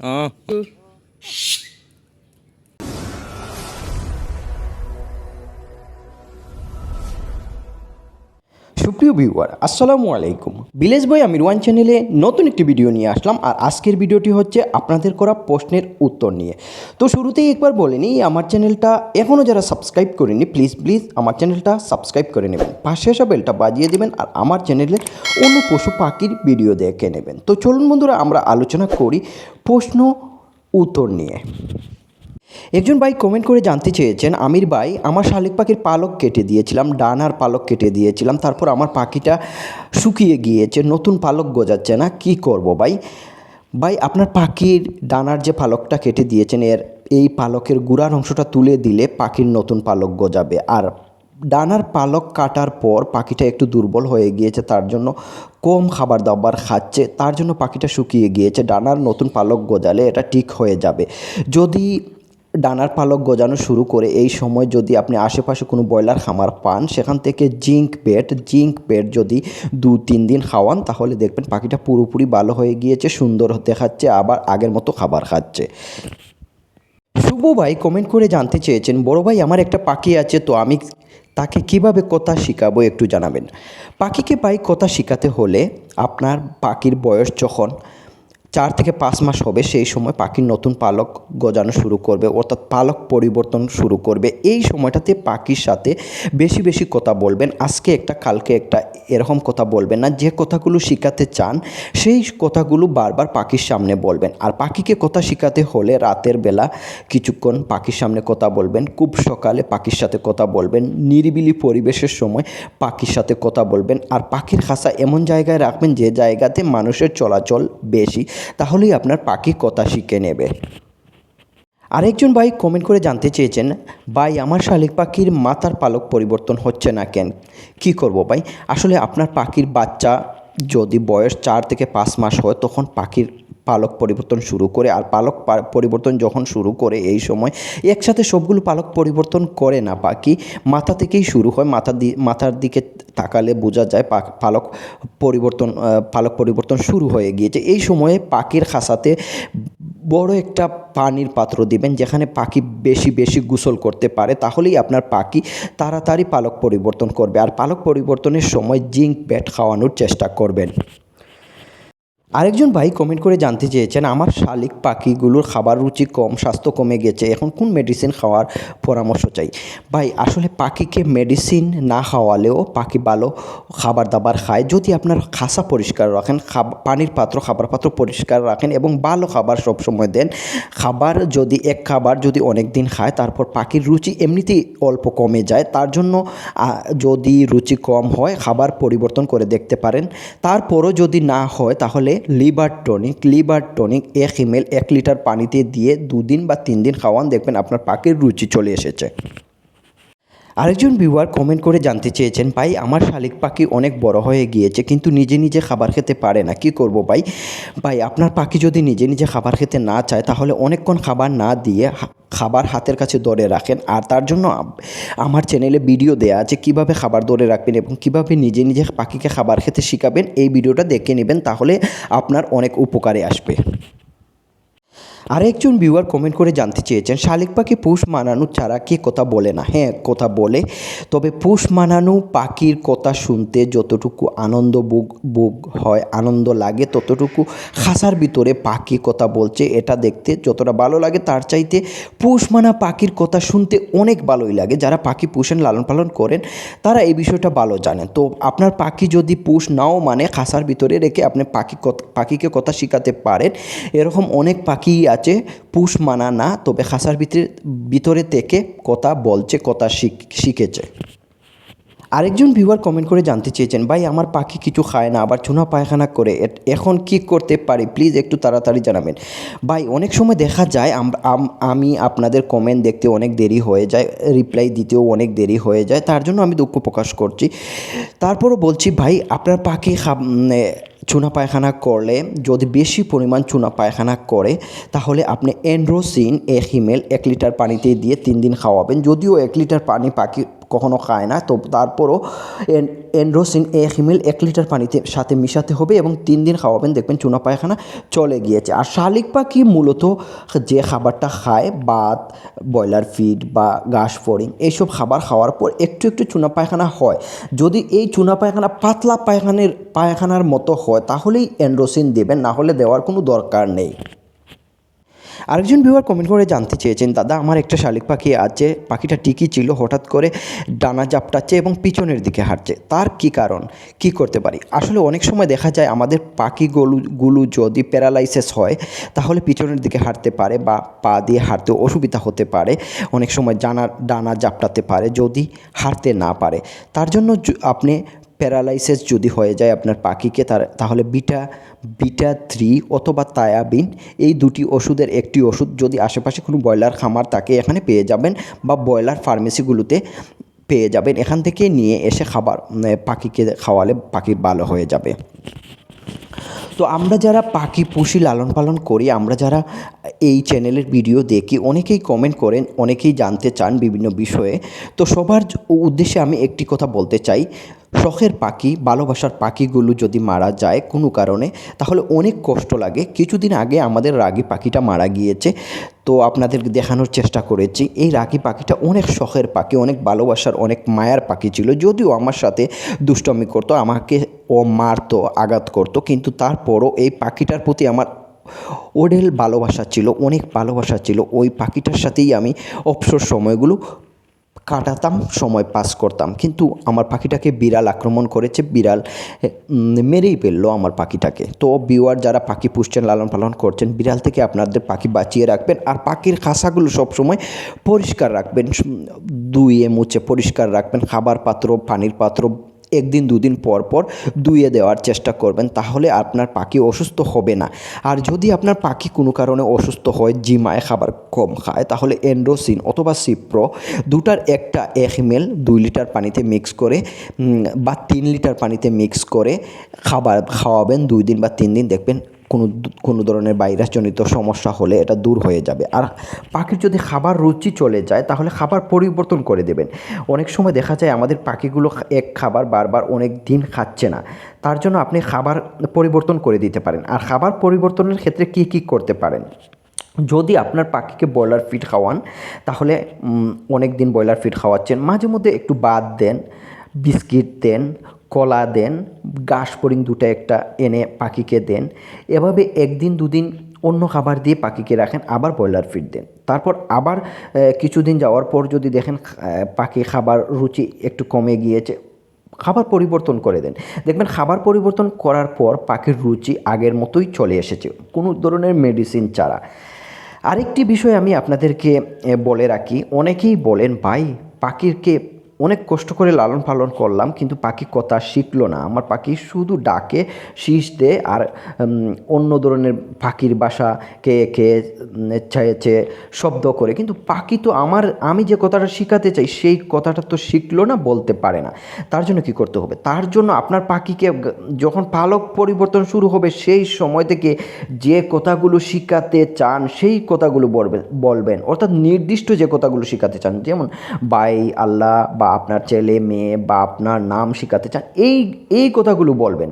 啊。সুপ্রিয় viewer, আসসালামু আলাইকুম। Village বয় আমির one চ্যানেলে নতুন একটি ভিডিও নিয়ে আসলাম, আর আজকের ভিডিওটি হচ্ছে আপনাদের করা প্রশ্নের উত্তর নিয়ে। তো শুরুতেই একবার বলে নিই, আমার চ্যানেলটা এখনও যারা সাবস্ক্রাইব করেনি, প্লিজ প্লিজ আমার চ্যানেলটা সাবস্ক্রাইব করে নেবেন। পাশে আসা বেলটা বাজিয়ে দেবেন, আর আমার চ্যানেলের অন্য পশু পাখির ভিডিও দেখে নেবেন। তো চলুন বন্ধুরা, আমরা আলোচনা করি প্রশ্ন উত্তর নিয়ে। একজন ভাই কমেন্ট করে জানতে চেয়েছেন, আমির ভাই, আমার শালিক পাখির পালক কেটে দিয়েছিলাম, ডানার পালক কেটে দিয়েছিলাম, তারপর আমার পাখিটা শুকিয়ে গিয়েছে, নতুন পালক গজাচ্ছে না, কি করব ভাই? ভাই, আপনার পাখির ডানার যে পালকটা কেটে দিয়েছেন, এর এই পালকের গুড়ার অংশটা তুলে দিলে পাখির নতুন পালক গজাবে। আর ডানার পালক কাটার পর পাখিটা একটু দুর্বল হয়ে গিয়েছে, তার জন্য কম খাবার দাবার খাচ্ছে, তার জন্য পাখিটা শুকিয়ে গিয়েছে, ডানার নতুন পালক গজালে এটা ঠিক হয়ে যাবে। যদি ডানার পালক গজানো শুরু করে এই সময় যদি আপনি আশেপাশে কোনো ব্রয়লার খামার পান, সেখান থেকে জিঙ্ক পেট জিঙ্ক পেট যদি দু তিন দিন খাওয়ান, তাহলে দেখবেন পাখিটা পুরোপুরি ভালো হয়ে গিয়েছে, সুন্দর দেখাচ্ছে, আবার আগের মতো খাবার খাচ্ছে। শুভ ভাই কমেন্ট করে জানতে চেয়েছেন, বড় ভাই, আমার একটা পাখি আছে, তো আমি তাকে কীভাবে কথা শেখাবো একটু জানাবেন? পাখিকে ভাই, কথা শেখাতে হলে আপনার পাখির বয়স যখন চার থেকে পাঁচ মাস হবে সেই সময় পাখির নতুন পালক গজানো শুরু করবে, অর্থাৎ পালক পরিবর্তন শুরু করবে। এই সময়টাতে পাখির সাথে বেশি বেশি কথা বলবেন। আজকে একটা, কালকে একটা এরকম কথা বলবেন না। যে কথাগুলো শেখাতে চান, সেই কথাগুলো বারবার পাখির সামনে বলবেন। আর পাখিকে কথা শেখাতে হলে রাতের বেলা কিছুক্ষণ পাখির সামনে কথা বলবেন। খুব সকালে পাখির সাথে কথা বলবেন। নিরিবিলি পরিবেশের সময় পাখির সাথে কথা বলবেন। আর পাখির খাঁচা এমন জায়গায় রাখবেন যে জায়গাতে মানুষের চলাচল বেশি। তাহলেই আপনার পাখি কথা শিখে নেবে। আরেকজন ভাই কমেন্ট করে জানতে চেয়েছেন, ভাই, আমার শালিক পাখির মাথার পালক পরিবর্তন হচ্ছে না কেন? কি করব ভাই? আসলে আপনার পাখির বাচ্চা যদি বয়স চার থেকে পাঁচ মাস হয়, তখন পাখির পালক পরিবর্তন শুরু করে আর পালক পরিবর্তন যখন শুরু করে এই সময় একসাথে সবগুলো পালক পরিবর্তন করে না পাখি মাথা থেকেই শুরু হয়। মাথা দি, মাথার দিকে তাকালে বোঝা যায় পালক পরিবর্তন পালক পরিবর্তন শুরু হয়ে গিয়েছে। এই সময়ে পাখির খাসাতে বড় একটা পানির পাত্র দিবেন, যেখানে পাখি বেশি বেশি গোসল করতে পারে। তাহলেই আপনার পাখি তাড়াতাড়ি পালক পরিবর্তন করবে। আর পালক পরিবর্তনের সময় জিঙ্ক, ব্যাট খাওয়ানোর চেষ্টা করবেন। আরেকজন ভাই কমেন্ট করে জানতে চেয়েছেন, আমার শালিক পাখিগুলোর খাবার রুচি কম, স্বাস্থ্য কমে গেছে, এখন কোন মেডিসিন খাওয়ার পরামর্শ চাই? ভাই, আসলে পাখিকে মেডিসিন না খাওয়ালেও পাখি ভালো খাবার দাবার খায়। যদি আপনার খাসা পরিষ্কার রাখেন পানির পাত্র খাবার পাত্র পরিষ্কার রাখেন এবং ভালো খাবার সবসময় দেন, খাবার যদি এক খাবার যদি অনেক দিন খায়, তারপর পাখির রুচি এমনিতেই অল্প কমে যায়, তার জন্য যদি রুচি কম হয়, খাবার পরিবর্তন করে দেখতে পারেন। তারপরও যদি না হয়, তাহলে লিভার টনিক লিভার টনিক এক ইমেল এক লিটার পানিতে দিয়ে দুদিন বা তিন দিন খাওয়ান, দেখবেন আপনার পাখির রুচি চলে এসেছে। আরেকজন ভিউয়ার কমেন্ট করে জানতে চেয়েছেন, ভাই, আমার শালিক পাখি অনেক বড় হয়ে গিয়েছে, কিন্তু নিজে নিজে খাবার খেতে পারে না, কি করব ভাই? ভাই, আপনার পাখি যদি নিজে নিজে খাবার খেতে না চায়, তাহলে অনেকক্ষণ খাবার না দিয়ে খাবার হাতের কাছে ধরে রাখেন। আর তার জন্য আমার চ্যানেলে ভিডিও দেয়া আছে কীভাবে খাবার ধরে রাখবেন এবং কীভাবে নিজে নিজে পাখিকে খাবার খেতে শেখাবেন। এই ভিডিওটা দেখে নেবেন, তাহলে আপনার অনেক উপকারে আসবে। আরেকজন ভিউয়ার কমেন্ট করে জানতে চেয়েছেন, শালিক পাখি পুষ মানানো ছাড়া কে কথা বলে না? হ্যাঁ কথা বলে, তবে পুষ মানানো পাখির কথা শুনতে যতটুকু আনন্দ বুক বুক হয়, আনন্দ লাগে, ততটুকু খাসার ভিতরে পাখি কথা বলছে, এটা দেখতে যতটা ভালো লাগে, তার চাইতে পুষ মানা পাখির কথা শুনতে অনেক ভালোই লাগে। যারা পাখি পুষেন লালন পালন করেন, তারা এই বিষয়টা ভালো জানেন। তো আপনার পাখি যদি পুষ নাও মানে খাসার ভিতরে রেখে আপনি পাখি পাখিকে কথা শেখাতে পারেন, এরকম অনেক পাখি আছে পুষ মানা না তবে খাসার ভিতরে ভিতরে থেকে কথা বলছে কথা শিখ- শিখেছে। আরেকজন ভিউয়ার কমেন্ট করে জানতে চেয়েছেন, ভাই, আমার পাখি কিছু খায় না, আবার চুনা পায়খানা করে এখন কি করতে পারি? প্লিজ একটু তাড়াতাড়ি জানাবেন। ভাই, অনেক সময় দেখা যায়, আম- আপনাদের কমেন্ট দেখতে অনেক দেরি হয়ে যায় রিপ্লাই দিতেও অনেক দেরি হয়ে যায়, তার জন্য আমি দুঃখ প্রকাশ করছি। তারপরও বলছি, ভাই, আপনার পাখি চুনা পায়খানা করলে, যদি বেশি পরিমাণ চুনা পায়খানা করে, তাহলে আপনি এন্ড্রোসিন এক হিমেল এক লিটার পানিতে দিয়ে তিন দিন খাওয়াবেন। যদিও এক লিটার পানি পাখি কখনো খায় না। তো তারপরও এন- এন্ড্রোসিন এক হিমেল এক লিটার পানিতে সাথে মিশাতে হবে এবং তিন দিন খাওয়াবেন। দেখবেন চুনা পায়খানা চলে গিয়েছে। আর শালিক পাখি মূলত যে খাবারটা খায়, ভাত, ব্রয়লার ফিড বা ঘাস ফড়িং, এইসব খাবার খাওয়ার পর একটু একটু চুনা পায়খানা হয়। যদি এই চুনা পায়খানা পাতলা পায়খানের, পায়খানার মতো হয়, তাহলেই এন্ড্রোসিন দেবেন, না হলে দেওয়ার কোনো দরকার নেই। আরেকজন ভিউয়ার কমেন্ট করে জানতে চেয়েছেন, দাদা, আমার একটা শালিক পাখি আছে, পাখিটা টিকি ছিল, হঠাৎ করে ডানা জাপটাচ্ছে এবং পিছনের দিকে হাঁটছে। তার কি কারণ? কি করতে পারি? আসলে অনেক সময় দেখা যায় আমাদের পাখিগুলো গুলো যদি প্যারালাইসিস হয়, তাহলে পিছনের দিকে হাঁটতে পারে বা পা দিয়ে হাঁটতে অসুবিধা হতে পারে। অনেক সময় জানা, ডানা জাপটাতে পারে যদি হাঁটতে না পারে। তার জন্য আপনি প্যারালাইসিস যদি হয়ে যায় আপনার পাখিকে, তার তাহলে বিটা বিটা থ্রি অথবা তায়াবিন, এই দুটি ওষুধের একটি ওষুধ যদি আশেপাশে কোনো ব্রয়লার খামার তাকে এখানে পেয়ে যাবেন বা ব্রয়লার ফার্মেসিগুলোতে পেয়ে যাবেন, এখান থেকে নিয়ে এসে খাবার পাখিকে খাওয়ালে পাখি ভালো হয়ে যাবে। তো আমরা যারা পাখি পুষি লালন পালন করি, আমরা যারা এই চ্যানেলের ভিডিও দেখি, অনেকেই কমেন্ট করেন, অনেকেই জানতে চান বিভিন্ন বিষয়ে। তো সবার উদ্দেশ্যে আমি একটি কথা বলতে চাই শখের পাখি, ভালোবাসার পাখিগুলো যদি মারা যায় কোনো কারণে, তাহলে অনেক কষ্ট লাগে। কিছুদিন আগে আমাদের রাগি পাখিটা মারা গিয়েছে। তো আপনাদেরকে দেখানোর চেষ্টা করেছি। এই রাগি পাখিটা অনেক শখের পাখি, অনেক ভালোবাসার, অনেক মায়ার পাখি ছিল। যদিও আমার সাথে দুষ্টমি করতো, আমাকে ও মারতো, আঘাত করতো, কিন্তু তারপরও এই পাখিটার প্রতি আমার ওডেল ভালোবাসা ছিল, অনেক ভালোবাসা ছিল। ওই পাখিটার সাথেই আমি অবসর সময়গুলো কাটাতাম, সময় পাস করতাম। কিন্তু আমার পাখিটাকে বিড়াল আক্রমণ করেছে, বিড়াল মেরেই ফেলল আমার পাখিটাকে। তো বিওয়ার যারা পাখি পুষছেন, লালন পালন করছেন, বিড়াল থেকে আপনাদের পাখি বাঁচিয়ে রাখবেন আর পাখির খাসাগুলো সবসময় পরিষ্কার রাখবেন দুইয়ে মুছে পরিষ্কার রাখবেন, খাবার পাত্র, পানির পাত্র একদিন, দুদিন পর পর ধুয়ে দেওয়ার চেষ্টা করবেন, তাহলে আপনার পাখি অসুস্থ হবে না। আর যদি আপনার পাখি কোনো কারণে অসুস্থ হয়, জিমায় খাবার কম খায়, তাহলে এন্ড্রোসিন অথবা সিপ্রো দুটার একটা এক এমএল দুই লিটার পানিতে মিক্স করে বা তিন লিটার পানিতে মিক্স করে খাবার খাওয়াবেন, দুই দিন বা তিন দিন দেখবেন কোনো কোনো ধরনের ভাইরাসজনিত সমস্যা হলে এটা দূর হয়ে যাবে। আর পাখির যদি খাবার রুচি চলে যায়, তাহলে খাবার পরিবর্তন করে দেবেন। অনেক সময় দেখা যায় আমাদের পাখিগুলো এক খাবার বারবার অনেক দিন খাচ্ছে না। তার জন্য আপনি খাবার পরিবর্তন করে দিতে পারেন। আর খাবার পরিবর্তনের ক্ষেত্রে কী কী করতে পারেন? যদি আপনার পাখিকে ব্রয়লার ফিড খাওয়ান, তাহলে অনেক দিন ব্রয়লার ফিড খাওয়াচ্ছেন। মাঝে মধ্যে একটু বাদ দেন, বিস্কিট দেন, কলা দেন ঘাস পরিং দুটো একটা এনে পাখিকে দেন। এভাবে একদিন দুদিন অন্য খাবার দিয়ে পাখিকে রাখেন, আবার ব্রয়লার ফিড দেন। তারপর আবার কিছুদিন যাওয়ার পর যদি দেখেন পাখি খাবার রুচি একটু কমে গিয়েছে, খাবার পরিবর্তন করে দেন। দেখবেন খাবার পরিবর্তন করার পর পাখির রুচি আগের মতোই চলে এসেছে, কোনো ধরনের মেডিসিন ছাড়া। আরেকটি বিষয় আমি আপনাদেরকে বলে রাখি, অনেকেই বলেন, ভাই, পাখিরকে অনেক কষ্ট করে লালন পালন করলাম, কিন্তু পাখি কথা শিখলো না। আমার পাখি শুধু ডাকে, শীষ দেয় আর অন্য ধরনের পাখির বাসা কে কে চেয়ে শব্দ করে। কিন্তু পাখি তো আমার, আমি যে কথাটা শেখাতে চাই, সেই কথাটা তো শিখলো না, বলতে পারে না। তার জন্য কি করতে হবে? তার জন্য আপনার পাখিকে যখন পালক পরিবর্তন শুরু হবে, সেই সময় থেকে যে কথাগুলো শেখাতে চান, সেই কথাগুলো বলবেন বলবেন। অর্থাৎ নির্দিষ্ট যে কথাগুলো শেখাতে চান, যেমন, বাই আল্লাহ বা আপনার ছেলে, মেয়ে বা আপনার নাম শেখাতে চান, এই এই কথাগুলো বলবেন।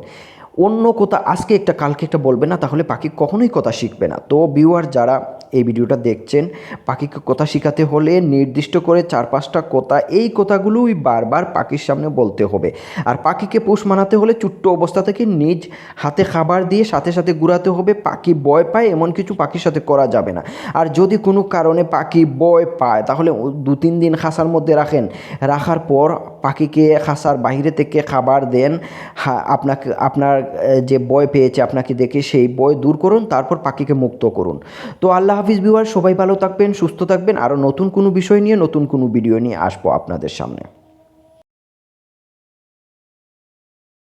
অন্য কথা, আজকে একটা, কালকে একটা বলবে না, তাহলে পাখি কখনোই কথা শিখবে না। তো ভিউয়ার যারা এই ভিডিওটা দেখছেন। পাখিকে কথা শেখাতে হলে নির্দিষ্ট করে চার পাঁচটা কথা, এই কথাগুলোই বারবার পাখির সামনে বলতে হবে। আর পাখিকে পোষ মানাতে হলে ছোট্ট অবস্থা থেকে নিজ হাতে খাবার দিয়ে সাথে সাথে ঘুরাতে হবে। পাখি ভয় পায়, এমন কিছু পাখির সাথে করা যাবে না। আর যদি কোনো কারণে পাখি ভয় পায়, তাহলে দু তিন দিন খাঁচার মধ্যে রাখেন। রাখার পর পাখিকে খাঁচার বাইরে থেকে খাবার দেন। আপনাকে, আপনার যে বয় পেয়েছে আপনাকে দেখে সেই বয় দূর করুন, তারপর পাখিকে মুক্ত করুন। তো আল্লাহ হাফিজ বিওয়ার সবাই ভালো থাকবেন, সুস্থ থাকবেন। আরও নতুন কোনো বিষয় নিয়ে, নতুন কোনো ভিডিও নিয়ে আসব আপনাদের সামনে।